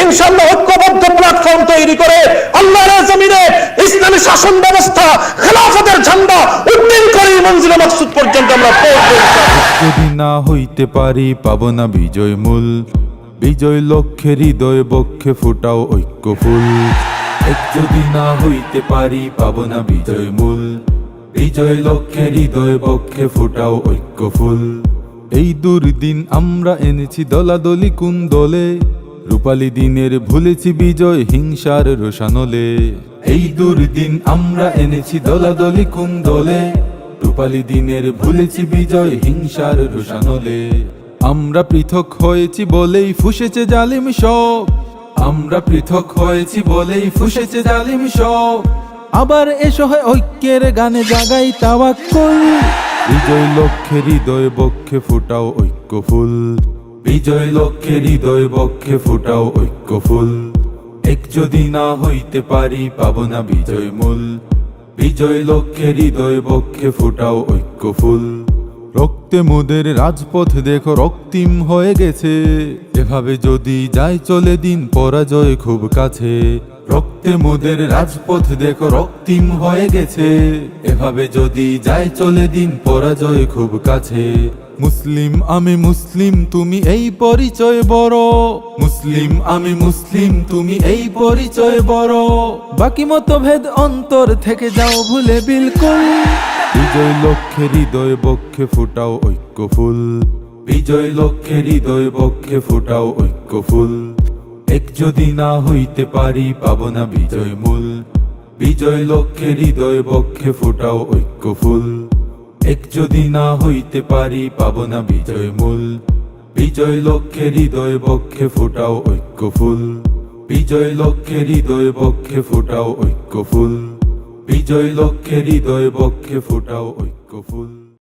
ইনশাআল্লাহ ঐক্যবদ্ধ প্ল্যাটফর্ম তৈরি করে আল্লাহর জমিনে ইসলামী শাসন ব্যবস্থা, খেলাফতের ঝান্ডা, উদ্দিন করে মঞ্জিলা মাকসুদ পর্যন্ত আমরা যদি না হইতে পারি, পাব না বিজয় মূল। বিজয় লক্ষ্যে হৃদয় বক্ষে ফুটাও ঐক্য ফুল। যদি না হইতে পারি, পাব না বিজয় মূল। বিজয় লক্ষ্যে হৃদয় বক্ষে ফুটাও ঐক্য ফুল। এই দুর্দিন আমরা এনেছি দলাদলি কোন দলে রূপালী দিনের ভুলেছি বিজয় হিংসার রোশানলে। এই দুর্দিন আমরা এনেছি দলাদলি দলে রূপালী দিনের ভুলেছি বিজয় হিংসার রোশানলে। আমরা পৃথক হয়েছি বলেই ফুসেছে জালিম সব। আমরা পৃথক হয়েছি বলেই ফুসেছে জালিম সব। আবার এসো হয় ঐক্যের গানে জাগাই তাওয়াক্কুল। বিজয় লক্ষ্যে, হৃদয় বক্ষে ফুটাও ঐক্য ফুল। বিজয় লক্ষ্যে, হৃদয় বক্ষে ফোটাও ঐক্য ফুল। এক যদি না হইতে পারি, পাব না বিজয় মূল। বিজয় লক্ষ্যে, হৃদয় বক্ষে ফোটাও ঐক্য ফুল। রক্তে মোদের রাজপথ দেখো, রক্তিম হয়ে গেছে। এভাবে যদি যায় চলে দিন পরাজয় খুব কাছে। রক্তে মোদের রাজপথ দেখো, রক্তিম হয়ে গেছে। এভাবে যদি যায় চলে দিন পরাজয় খুব কাছে। মুসলিম আমি মুসলিম, তুমি এই পরিচয় বড়। মুসলিম আমি মুসলিম, তুমি এই পরিচয় বড়। বাকি মতভেদ অন্তর থেকে যাও ভুলে বিলকুল। বিজয় লক্ষ্যে হৃদয় বক্ষে ফুটাও ঐক্য ফুল। বিজয় লক্ষ্যে হৃদয় বক্ষে ফুটাও ঐক্য ফুল। এক যদি না হইতে পারি, পাব না বিজয় মূল। বিজয় লক্ষ্যে, হৃদয় বক্ষে ফোটাও ঐক্য ফুল। এক যদি না হইতে পারি, পাব না বিজয় মূল। বিজয় লক্ষ্যে, হৃদয় বক্ষে ফুটাও ঐক্য ফুল। বিজয় লক্ষ্যে, হৃদয় বক্ষে ফোটাও ঐক্য ফুল। বিজয় লক্ষ্যে, হৃদয় বক্ষে ফোটাও ঐক্য ফুল।